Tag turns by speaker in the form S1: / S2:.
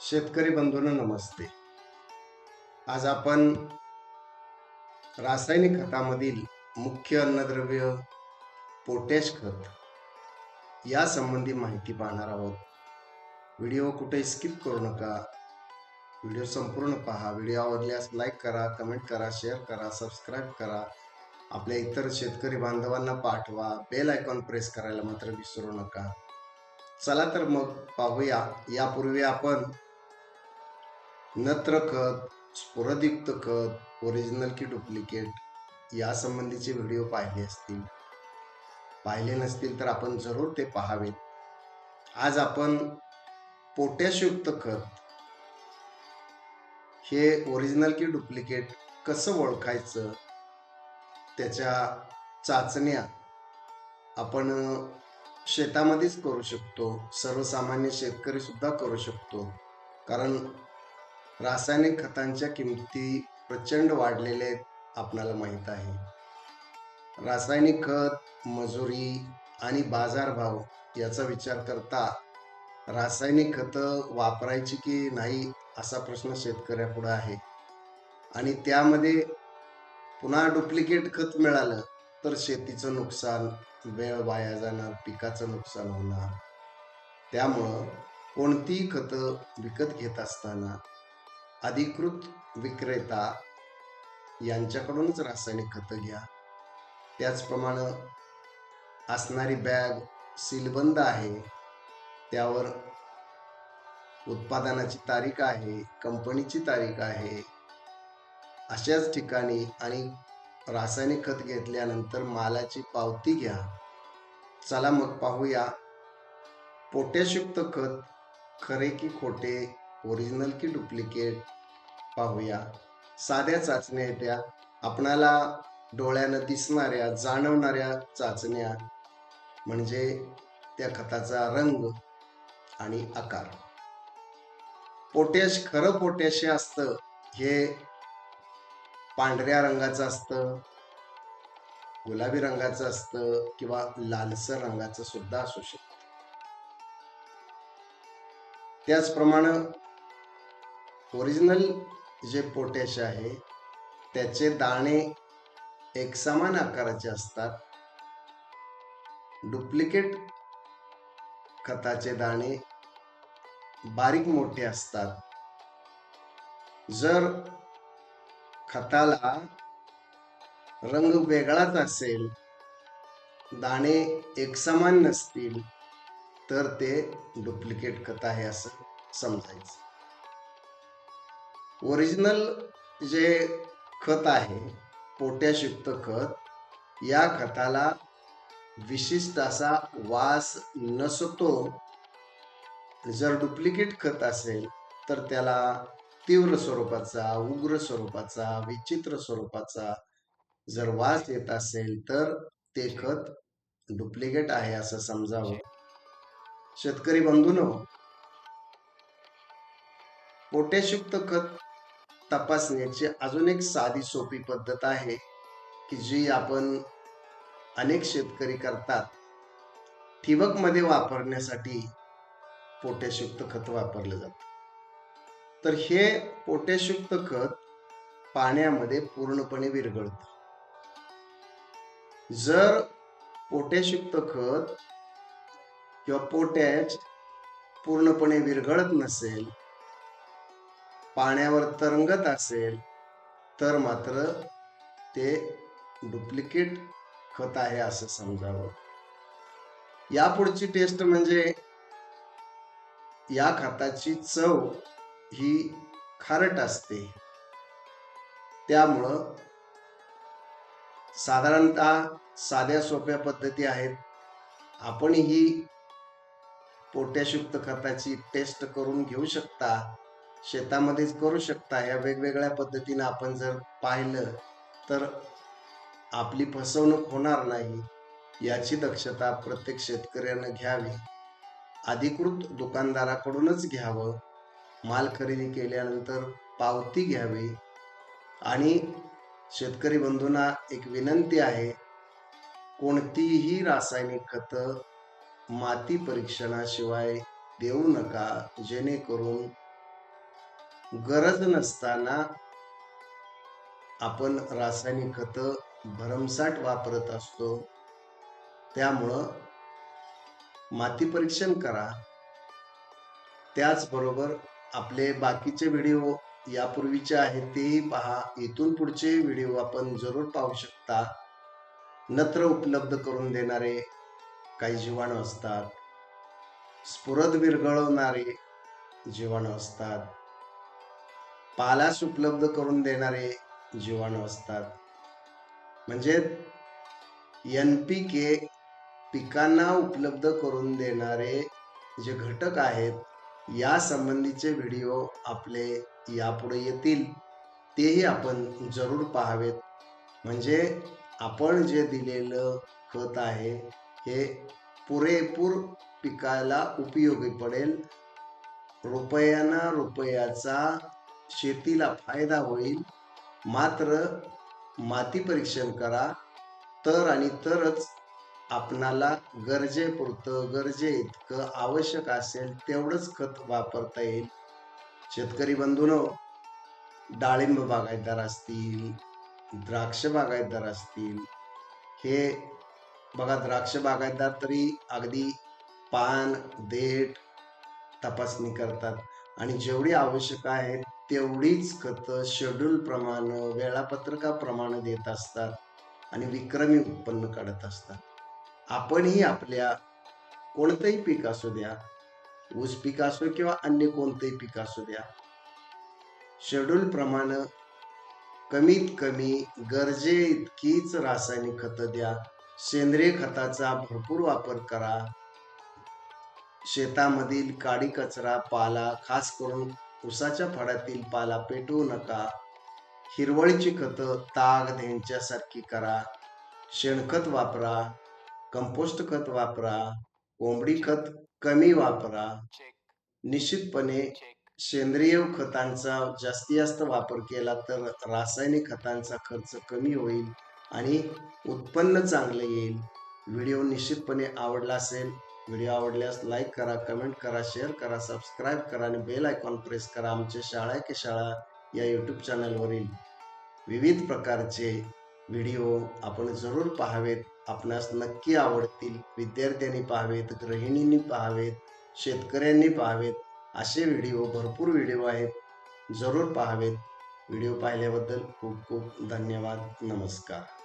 S1: शेतकरी बंधूंना नमस्ते. आज आपण रासायनिक खतामधील मुख्य अन्नद्रव्य पोटॅश खत या संबंधी माहिती पाहणार आहोत. व्हिडिओ कुठे स्किप करू नका. व्हिडिओ संपूर्ण पहा. व्हिडिओ आवडल्यास लाईक करा कमेंट करा शेअर करा सबस्क्राईब करा. आपल्या इतर शेतकरी बांधवांना पाठवा. बेल आयकॉन प्रेस करायला मात्र विसरू नका. चला तर मग पाहूया. यापूर्वी आपण नत्र खत स्फुरदयुक्त खत ओरिजिनल की डुप्लिकेट या संबंधीचे व्हिडिओ पाहिले असतील. पाहिले नसतील तर आपण जरूर ते पाहावेत. आज आपण पोटॅशयुक्त खत हे ओरिजिनल की डुप्लिकेट कसं ओळखायचं? त्याच्या चाचण्या आपण शेतामध्येच करू शकतो. सर्वसामान्य शेतकरी सुद्धा करू शकतो. कारण रासायनिक खतांच्या किमती प्रचंड वाढलेल्या आहेत आपणाला माहीत आहे. रासायनिक खत मजुरी आणि बाजारभाव याचा विचार करता रासायनिक खतं वापरायची की नाही असा प्रश्न शेतकऱ्यापुढे आहे. आणि त्यामध्ये पुन्हा डुप्लिकेट खत मिळालं तर शेतीचं नुकसान वेळ वाया जाणार पिकाचं नुकसान होणार. त्यामुळं कोणतीही खतं विकत घेत असताना अधिकृत विक्रेता यांच्याकडूनच रासायनिक खतं घ्या. त्याचप्रमाणे असणारी बॅग सीलबंद आहे. त्यावर उत्पादनाची तारीख आहे कंपनीची तारीख आहे. अशाच ठिकाणी आणि रासायनिक खत घेतल्यानंतर मालाची पावती घ्या. चला मग पाहूया. पोटॅशयुक्त खत खरे की खोटे ओरिजिनल की डुप्लिकेट पाहूया. साध्या चाचण्या येत्या. आपणाला डोळ्यानं दिसणाऱ्या जाणवणाऱ्या चाचण्या म्हणजे त्या खताचा रंग आणि आकार. पोटॅश खरं पोटॅश हे असतं. हे पांढऱ्या रंगाचं असतं गुलाबी रंगाचं असतं किंवा लालसर रंगाचं सुद्धा असू शकतं. त्याचप्रमाणे ओरिजिनल जे पोटॅश आहे त्याचे दाणे एकसमान आकाराचे असतात. डुप्लिकेट खताचे दाणे बारीक मोठे असतात. जर खताला रंग वेगळाच असेल दाणे एकसमान नसतील तर ते डुप्लिकेट खत आहे असं समजायचं. ओरिजिनल जे खत आहे पोटॅशयुक्त खत या खताला विशिष्ट असा वास नसतो. जर डुप्लिकेट खत असेल तर त्याला तीव्र स्वरूपाचा उग्र स्वरूपाचा विचित्र स्वरूपाचा जर वास येत असेल तर ते खत डुप्लिकेट आहे असं समजावं. शेतकरी बंधून पोटॅशयुक्त खत तपासण्याची अजून एक साधी सोपी पद्धत आहे की जी आपण अनेक शेतकरी करतात. ठिबकमध्ये वापरण्यासाठी पोटॅशयुक्त खत वापरलं जातं. तर हे पोटॅशयुक्त खत पाण्यामध्ये पूर्णपणे विरघळतं. जर पोटॅशयुक्त खत किंवा पोटॅश पूर्णपणे विरघळत नसेल पाण्यावर तरंगत असेल तर मात्र ते डुप्लिकेट खत आहे असं समजावं. यापुढची टेस्ट म्हणजे या खताची चव ही खारट असते. त्यामुळं साधारणतः साध्या सोप्या पद्धती आहेत. आपण ही पोटॅशयुक्त खताची टेस्ट करून घेऊ शकता. शेतामध्येच करू शकता. या वेगवेगळ्या पद्धतीने आपण जर पाहिलं तर आपली फसवणूक होणार नाही याची दक्षता प्रत्येक शेतकऱ्यानं घ्यावी. अधिकृत दुकानदाराकडूनच घ्यावं. माल खरेदी केल्यानंतर पावती घ्यावी. आणि शेतकरी बंधूंना एक विनंती आहे कोणतीही रासायनिक खतं माती परीक्षणाशिवाय देऊ नका जेणेकरून गरज नसताना आपण रासायनिक खतं भरमसाठ वापरत असतो. त्यामुळं माती परीक्षण करा. त्याचबरोबर आपले बाकीचे व्हिडिओ यापूर्वीचे आहेत तेही पहा. इथून पुढचे व्हिडिओ आपण जरूर पाहू शकता. नत्र उपलब्ध करून देणारे काही जीवाणू असतात. स्फुरद विरघळवणारे जीवाणू असतात. पालास उपलब्ध करून देणारे जीवाणू असतात. म्हणजे एन पी के पिकांना उपलब्ध करून देणारे जे घटक आहेत या संबंधीचे व्हिडिओ आपले यापुढे येतील. तेही आपण जरूर पाहावेत. म्हणजे आपण जे दिलेलं खत आहे हे पुरेपूर पिकाला उपयोगी पडेल. रुपयाना रुपयाचा शेतीला फायदा होईल. मात्र माती परीक्षण करा. तर आणि तरच आपणाला गरजेपुरतं गरजे इतकं आवश्यक असेल तेवढंच खत वापरता येईल. शेतकरी बंधूनो डाळिंब बागायतदार असतील द्राक्ष बागायतदार असतील हे बघा द्राक्ष बागायतदार तरी अगदी पान देठ तपासणी करतात. आणि जेवढी आवश्यक आहे तेवढीच खतं शेड्यूल प्रमाणे वेळापत्रकाप्रमाणे देत असतात आणि विक्रमी उत्पन्न काढत असतात. आपणही आपल्या कोणतंही पीक असू द्या ऊस पीक असो किंवा अन्य कोणतंही पीक असू द्या शेड्यूलप्रमाणे कमीत कमी गरजे इतकीच रासायनिक खतं द्या सेंद्रिय खताचा भरपूर वापर करा शेतामधील काडी कचरा पाला खास करून उसाच्या फळातील पाला पेटवू नका. हिरवळीची खतं ताग धेंच्यासारखी करा. शेणखत वापरा. कंपोस्ट खत वापरा. कोंबडी खत कमी वापरा. निश्चितपणे सेंद्रिय खतांचा जास्तीत जास्त वापर केला तर रासायनिक खतांचा खर्च कमी होईल आणि उत्पन्न चांगले येईल. व्हिडिओ निश्चितपणे आवडला असेल व्हिडिओ आवडल्यास लाईक करा कमेंट करा शेअर करा सबस्क्राईब करा आणि बेल आयकॉन प्रेस करा आमचे शाळा की शाळा या यूट्यूब चॅनलवरील विविध प्रकारचे व्हिडिओ आपण जरूर पाहावेत. आपणास नक्की आवडतील. विद्यार्थ्यांनी पाहावेत गृहिणींनी पाहावेत शेतकऱ्यांनी पाहावेत असे व्हिडिओ भरपूर व्हिडिओ आहेत. जरूर पाहावेत. व्हिडिओ पाहिल्याबद्दल खूप खूप धन्यवाद. नमस्कार.